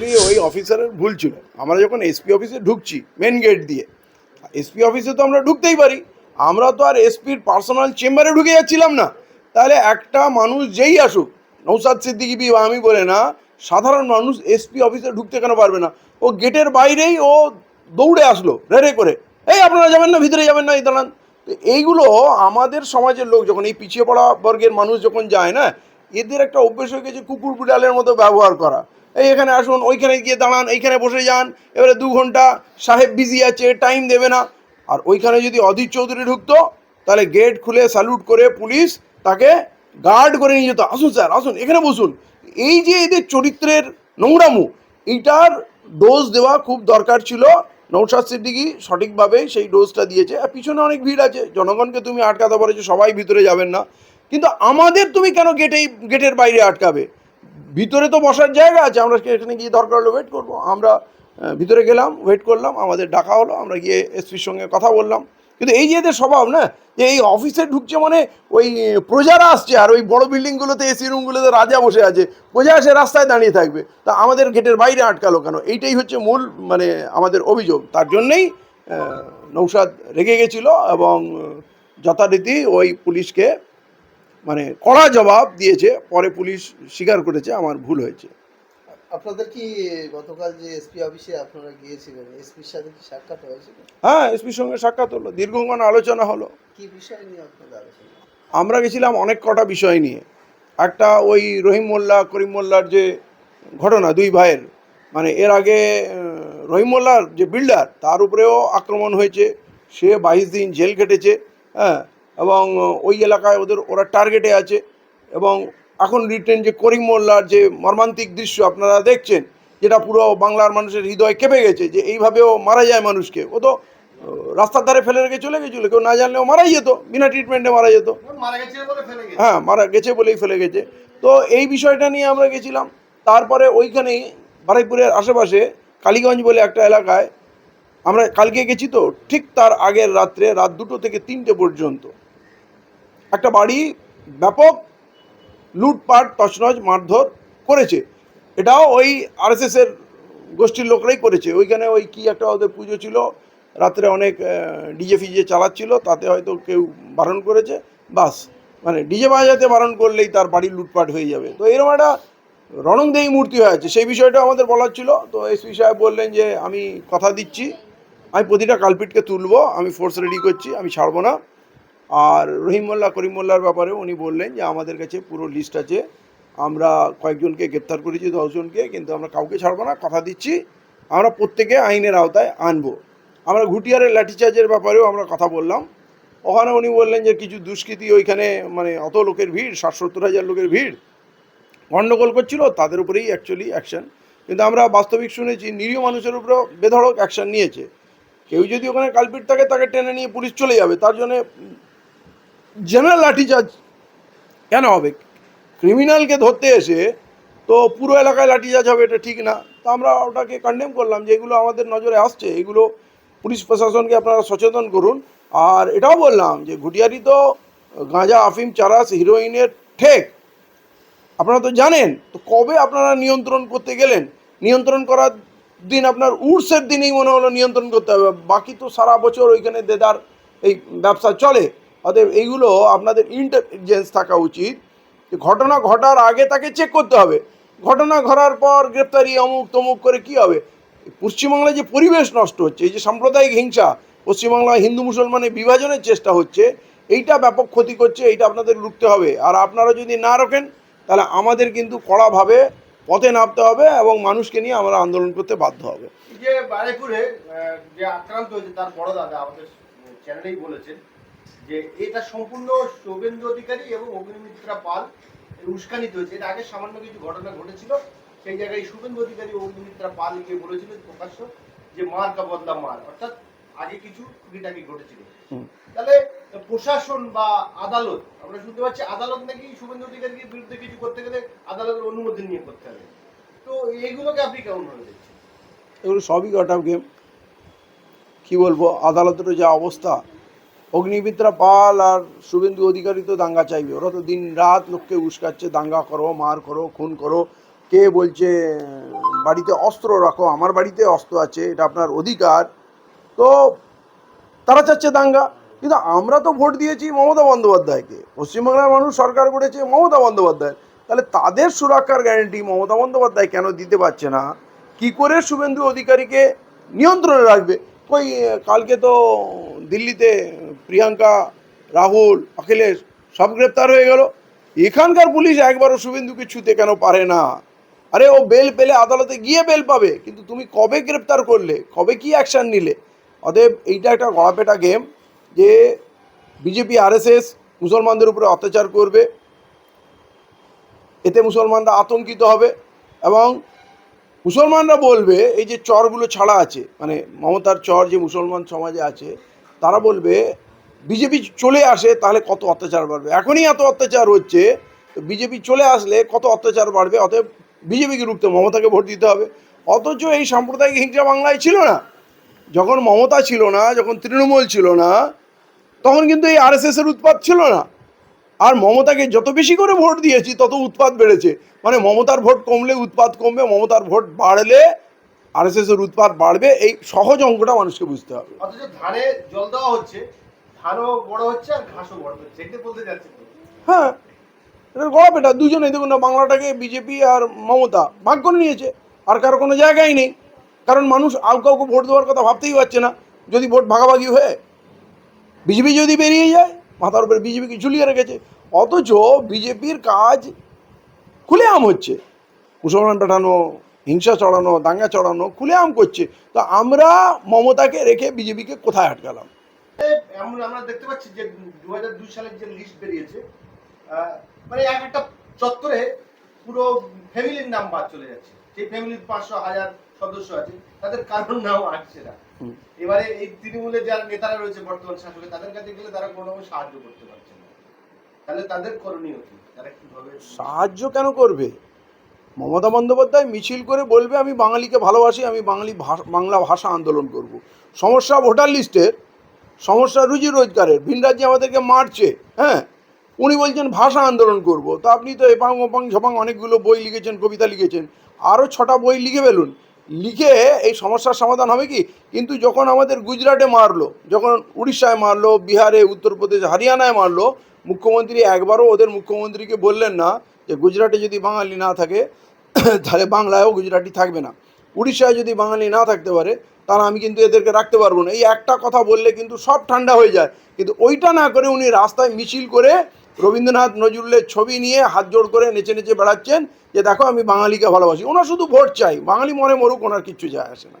Actually ওই অফিসারের ভুল ছিল। আমরা যখন এসপি অফিসে ঢুকছি মেন গেট দিয়ে। এসপি অফিসে তো আমরা ঢুকতেই পারি। আমরা তো আর এসপির পার্সোনাল চেম্বারে ঢুকে যাচ্ছিলাম না। তাহলে একটা মানুষ যেই আসুক, নৌসাদ সিদ্দিকি বি বা আমি বলে না, সাধারণ মানুষ এসপি অফিসে ঢুকতে কেন পারবে না? ও গেটের বাইরেই ও দৌড়ে আসলো, রেড়ে করে। এই আপনারা যাবেন না, ভিতরে যাবেন না, এই দাঁড়ান। তো এইগুলো আমাদের সমাজের লোক যখন, এই পিছিয়ে পড়া বর্গের মানুষ যখন যায় না, এদের একটা অভ্যেস হয়ে গেছে কুকুর বিড়ালের মতো ব্যবহার করা। এই এখানে আসুন, ওইখানে গিয়ে দাঁড়ান, এইখানে বসে যান। এবারে দু ঘণ্টা সাহেব বিজি আছে টাইম দেবে না। আর ওইখানে যদি অধীর চৌধুরী ঢুকতো, তাহলে গেট খুলে স্যালুট করে পুলিশ তাকে গার্ড করে নিয়ে যেত। আসুন স্যার আসুন, এখানে বসুন। এই যে এদের চরিত্রের নোংরামু, এইটার ডোজ দেওয়া খুব দরকার ছিল। নৌসাদ সিদ্দিকি সঠিকভাবে সেই ডোজটা দিয়েছে। আর পিছনে অনেক ভিড় আছে, জনগণকে তুমি আটকাতে পারেছো সবাই ভিতরে যাবেন না। কিন্তু আমাদের তুমি কেন গেটেই গেটের বাইরে আটকাবে? ভিতরে তো বসার জায়গা আছে, আমরা এখানে গিয়ে দরকার হলে ওয়েট করব? আমরা ভিতরে গেলাম ওয়েট করলাম, আমাদের ডাকা হলো, আমরা গিয়ে এসপির সঙ্গে কথা বললাম। কিন্তু এই যে এদের স্বভাব, না? যে এই অফিসে ঢুকছে মানে ওই প্রজারা আসছে, আর ওই বড় বিল্ডিংগুলোতে এসি রুমগুলোতে রাজা বসে আছে। প্রজা এসে রাস্তায় দাঁড়িয়ে থাকবে। তা আমাদের গেটের বাইরে আটকালো কেন? এইটাই হচ্ছে মূল মানে আমাদের অভিযোগ। তার জন্যেই নৌসাদ রেগে গেছিল এবং যথারীতি ওই পুলিশকে মানে কড়া জবাব দিয়েছে পরে পুলিশ স্বীকার করেছে আমার ভুল হয়েছে। আপনাদের কি গতকাল যে এসপি অফিসে আপনারা গিয়েছিলেন এসপির সাথে কি সাক্ষাৎ হয়েছিল? হ্যাঁ এসপির সঙ্গে সাক্ষাৎ হলো দীর্ঘক্ষণ আলোচনা হলো। কি বিষয় নিয়ে আপনাদের আলোচনা? আমরা গেছিলাম অনেক কটা বিষয় নিয়ে। একটা ওই রহিম মোল্লা করিম মোল্লার যে ঘটনা দুই ভাইয়ের মানে এর আগে রহিম মোল্লার যে বিল্ডার তার উপরেও আক্রমণ হয়েছে। সে বাইশ দিন জেল কেটেছে হ্যাঁ এবং ওই এলাকায় ওদের ওরা টার্গেটে আছে। এবং এখন রিটেন যে করিম মোল্লার যে মর্মান্তিক দৃশ্য আপনারা দেখছেন যেটা পুরো বাংলার মানুষের হৃদয় কেঁপে গেছে যে এইভাবেও মারা যায় মানুষকে। ও তো রাস্তার ধারে ফেলে রেখে চলে গেছিল। কেউ না জানলেও মারাই যেত বিনা ট্রিটমেন্টে মারা যেত। হ্যাঁ মারা গেছে বলেই ফেলে গেছে। তো এই বিষয়টা নিয়ে আমরা গেছিলাম। তারপরে ওইখানেই বারাইপুরের আশেপাশে কালীগঞ্জ বলে একটা এলাকায় আমরা কালকে গেছি তো ঠিক তার আগের রাত্রে রাত দুটো থেকে তিনটে পর্যন্ত। একটা বাড়ি ব্যাপক লুটপাট, তছনছ, মারধর করেছে। এটাও ওই আরএসএসের গোষ্ঠীর লোকরাই করেছে। ওইখানে ওই কি একটা ওদের পুজো ছিল, রাত্রে অনেক ডিজে ফিজে চালাচ্ছিল, তাতে হয়তো কেউ বারণ করেছে, বাস। মানে ডিজে বাজাতে বারণ করলেই তার বাড়ি লুটপাট হয়ে যাবে। তো এরকম একটা রণংদেহী মূর্তি হয়ে আছে। সেই বিষয়টা আমাদের বলার ছিল। তো এসপি সাহেব বললেন যে, আমি কথা দিচ্ছি, আমি প্রতিটা কালপিটকে তুলবো, আমি ফোর্স রেডি করছি, আমি ছাড়বো না। আর রহিম মোল্লা করিম মোল্লার ব্যাপারে উনি বললেন যে আমাদের কাছে পুরো লিস্ট আছে। আমরা কয়েকজনকে গ্রেপ্তার করেছি, দশজনকে, কিন্তু আমরা কাউকে ছাড়বো না, কথা দিচ্ছি। আমরা প্রত্যেকে আইনের আওতায় আনব। আমরা ঘুটিয়ারের লাঠিচার্জের ব্যাপারেও আমরা কথা বললাম। ওখানে উনি বললেন যে কিছু দুষ্কৃতী ওইখানে মানে অত লোকের ভিড় ষাট সত্তর হাজার লোকের ভিড়, গণ্ডগোল করছিল, তাদের উপরেই অ্যাকচুয়ালি অ্যাকশন কিন্তু আমরা বাস্তবিক শুনেছি, নিরীহ মানুষের উপরেও বেধড়ক অ্যাকশন নিয়েছে। কেউ যদি ওখানে কালপিট থাকে, তাকে টেনে নিয়ে পুলিশ চলে যাবে। তার জন্যে জেনারেল লাঠিচার্জ কেন হবে? ক্রিমিনালকে ধরতে এসে তো পুরো এলাকায় লাঠিচার্জ হবে, এটা ঠিক না। তো আমরা ওটাকে কন্ডেম করলাম যে এগুলো আমাদের নজরে আসছে, এগুলো পুলিশ প্রশাসনকে আপনারা সচেতন করুন। আর এটাও বললাম যে ঘুটিয়ারি তো গাঁজা, আফিম, চারাস হিরোইনের ঠেক। আপনারা তো জানেন, তো কবে আপনারা নিয়ন্ত্রণ করতে গেলেন? নিয়ন্ত্রণ করার দিন আপনার উর্সের দিনেই মনে হলো নিয়ন্ত্রণ করতে হবে। বাকি তো সারা বছর ওইখানে দেদার এই ব্যবসা চলে। অতএব এইগুলো আপনাদের ইন্টেলিজেন্স থাকা উচিত যে ঘটনা ঘটার আগে তাকে চেক করতে হবে। ঘটনা ঘটার পর গ্রেপ্তারি অমুক তমুক করে কি হবে? পশ্চিমবাংলায় যে পরিবেশ নষ্ট হচ্ছে, এই যে সাম্প্রদায়িক হিংসা, পশ্চিমবাংলায় হিন্দু মুসলমানের বিভাজনের চেষ্টা হচ্ছে, এইটা ব্যাপক ক্ষতি করছে, এইটা আপনাদের রুখতে হবে। আর আপনারা যদি না রোখেন তাহলে আমাদের কিন্তু কড়াভাবে পথে নামতে হবে এবং মানুষকে নিয়ে আমরা আন্দোলন করতে বাধ্য হবে। যে বারেপুরে যে আক্রান্ত হয়েছে তার বড় দাদা, আমাদের চ্যানেলেই বলেছেন যে এটা সম্পূর্ণ শুভেন্দু অধিকারী এবং অগ্নিমিত্রা পাল উস্কানিত হয়েছে। এর আগে সামান্য কিছু ঘটনা ঘটেছিল। সেই জায়গায় শুভেন্দু অধিকারী ও অগ্নিমিত্রা পাল গিয়ে বলেছিল প্রকাশ্য যে মার কা বদলা মার। অর্থাৎ আগে কিছু টুকিটাকি ঘটেছিল। তাহলে প্রশাসন বা আদালত আমরা শুনতে পাচ্ছি আদালত নাকি শুভেন্দু অধিকারীর বিরুদ্ধে কিছু করতে গেলে আদালতের অনুমোদন নিয়ে করতে হবে। তো এইগুলোকে আপনি কেমন ভাবে দেখছেন? এগুলো সবই গেম কি বলব? আদালতের যা অবস্থা অগ্নিমিত্রা পাল আর শুভেন্দু অধিকারী তো দাঙ্গা চাইবে। ওরা তো দিন রাত লোককে উস্কাচ্ছে, দাঙ্গা করো, মার করো, খুন করো। কে বলছে, বাড়িতে অস্ত্র রাখো, আমার বাড়িতে অস্ত্র আছে, এটা আপনার অধিকার। তো তারা চাচ্ছে দাঙ্গা। কিন্তু আমরা তো ভোট দিয়েছি মমতা বন্দ্যোপাধ্যায়কে। পশ্চিমবাংলার মানুষ সরকার করেছে মমতা বন্দ্যোপাধ্যায়। তাহলে তাদের সুরক্ষার গ্যারেন্টি মমতা বন্দ্যোপাধ্যায় কেন দিতে পারছে না? কি করে শুভেন্দু অধিকারীকে নিয়ন্ত্রণে রাখবে? কই কালকে তো দিল্লিতে প্রিয়াঙ্কা, রাহুল, অখিলেশ সব গ্রেপ্তার হয়ে গেল। এখানকার পুলিশ একবারও শুভেন্দুকে ছুতে কেন পারে না? আরে, ও বেল পেলে আদালতে গিয়ে বেল পাবে, কিন্তু তুমি কবে গ্রেপ্তার করলে? কবে কি অ্যাকশন নিলে? অতএব এইটা একটা গড়াপেটা গেম যে বিজেপি, আরএসএস মুসলমানদের উপরে অত্যাচার করবে। এতে মুসলমানরা আতঙ্কিত হবে এবং মুসলমানরা বলবে, এই যে চরগুলো ছাড়া আছে মানে মমতার চর যে মুসলমান সমাজে আছে, তারা বলবে, বিজেপি চলে আসে, তাহলে কত অত্যাচার বাড়বে? এখনই এত অত্যাচার হচ্ছে, তো বিজেপি চলে আসলে কত অত্যাচার বাড়বে? অতএব বিজেপিকে রুখতে মমতাকে ভোট দিতে হবে। অথচ এই সাম্প্রদায়িক হিংসা বাংলায় ছিল না। যখন মমতা ছিল না, যখন তৃণমূল ছিল না, তখন কিন্তু এই আরএসএসের উৎপাত ছিল না। আর মমতাকে যত বেশি করে ভোট দিয়েছি তত উৎপাত বেড়েছে। মানে মমতার ভোট কমলে উৎপাত কমবে মমতার ভোট বাড়লে আরএসএসের উৎপাত বাড়বে এই সহজ অঙ্কটা মানুষকে বুঝতে হবে। অথচ ধানে জল দেওয়া হচ্ছে ধানও বড় হচ্ছে আর ঘাসও বড় হচ্ছে। এটা বলতে যাচ্ছে হ্যাঁ এটা গড়াপেটা দুজনেই দেখুন না বাংলাটাকে বিজেপি আর মমতা ভাগ করে নিয়েছে আর কারও কোনো জায়গায় নেই। কারণ মানুষ আর কাউকে ভোট দেওয়ার কথা ভাবতেই পারছে না যদি ভোট ভাগাভাগি হয়ে বিজেপি যদি বেরিয়ে যায় মাথার উপরে বিজেপিকে ঝুলিয়ে রেখেছে। অথচ বিজেপির কাজ খুলে আম হচ্ছে মুসলমান পাঠানো হিংসা চড়ানো দাঙ্গা চড়ানো খুলে আম করছে। তো আমরা মমতাকে রেখে বিজেপিকে কোথায় আটকালাম? আমরা দেখতে পাচ্ছি যে দু হাজার দুই সালের যে লিস্ট বেরিয়েছে মানে এক একটা চত্বরে পুরো ফ্যামিলির নাম বাদ চলে যাচ্ছে। ফ্যামিলির পাঁচশো হাজার সদস্য আছে তাদের কারোর নাম আসছে না। এবারে এই তৃণমূলের যারা নেতারা রয়েছে বর্তমান শাসকে তাদের কাছে গেলে তারা কোনো সাহায্য করতে পারছে না। তাহলে তাদের করণীয় কি? তারা কীভাবে সাহায্য কেন করবে? মমতা বন্দ্যোপাধ্যায় মিছিল করে বলবে আমি বাঙালিকে ভালোবাসি আমি বাঙালি বাংলা ভাষা আন্দোলন করব। সমস্যা ভোটার লিস্টের সমস্যা রুজি রোজগারের ভিন রাজ্যে আমাদেরকে মারছে হ্যাঁ? উনি বলছেন ভাষা আন্দোলন করব। তো আপনি তো এপাং ওপাং ঝপাং অনেকগুলো বই লিখেছেন কবিতা লিখেছেন। আরও ছটা বই লিখে ফেলুন। লিখে এই সমস্যার সমাধান হবে কি? কিন্তু যখন আমাদের গুজরাটে মারলো, যখন উড়িষ্যায় মারলো, বিহারে, উত্তরপ্রদেশ, হরিয়ানায় মারলো, মুখ্যমন্ত্রী একবারও ওদের মুখ্যমন্ত্রীকে বললেন না যে, গুজরাটে যদি বাঙালি না থাকে, তাহলে বাংলায়ও গুজরাটি থাকবে না। উড়িষ্যায় যদি বাঙালি না থাকতে পারে, তাহলে আমি কিন্তু এদেরকে রাখতে পারব না। এই একটা কথা বললে কিন্তু সব ঠান্ডা হয়ে যায়। কিন্তু ওইটা না করে উনি রাস্তায় মিছিল করে রবীন্দ্রনাথ নজরুলের ছবি নিয়ে হাত জোড় করে নেচে নেচে বেড়াচ্ছেন যে দেখো আমি বাঙালিকে ভালোবাসি। ওনার শুধু ভোট চাই। বাঙালি মনে মরুক, ওনার কিচ্ছু যায় আসে না।